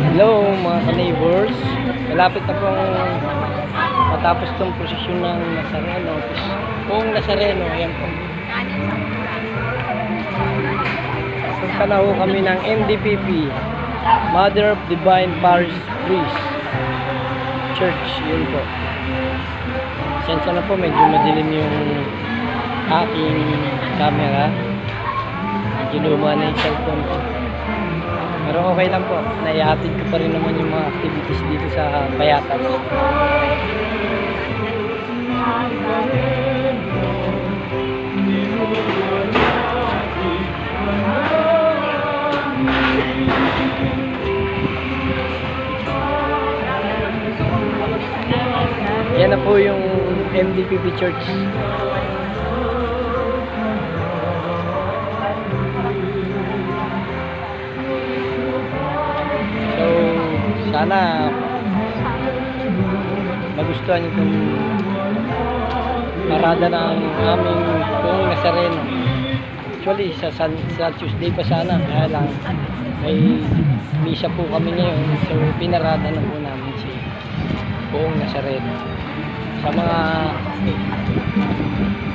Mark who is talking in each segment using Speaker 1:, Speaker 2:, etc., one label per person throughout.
Speaker 1: Hello mga ka-neighbors. Malapit na pong matapos tong prosesyon ng Nazareno. Kung Nazareno, ayan po. Punta na ho kami ng MDPP, Mother of Divine Parish Priest Church. Yun po. Sensya na po, medyo madilim yung aking camera. Medyo luma na yung cellphone ko. Pero okay lang po. Naihatid ko pa rin naman yung mga activities dito sa Payatas. Yan na po yung MDPP Church. Sana magustuhan itong parada ng aming buong Nazareno. Actually, sa, sa, sa Tuesday pa sana, kaya lang may misa po kami ngayon. So, pinarada na po namin si buong Nazareno. Sa mga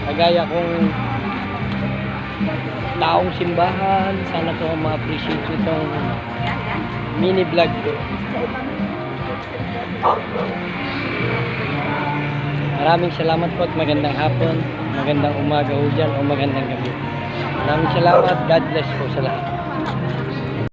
Speaker 1: kagaya kong taong simbahan, sana po ma-appreciate itong mini vlog ko. Maraming salamat po at magandang hapon, magandang umaga ho dyan o magandang gabi. Maraming salamat. God bless po sa lahat.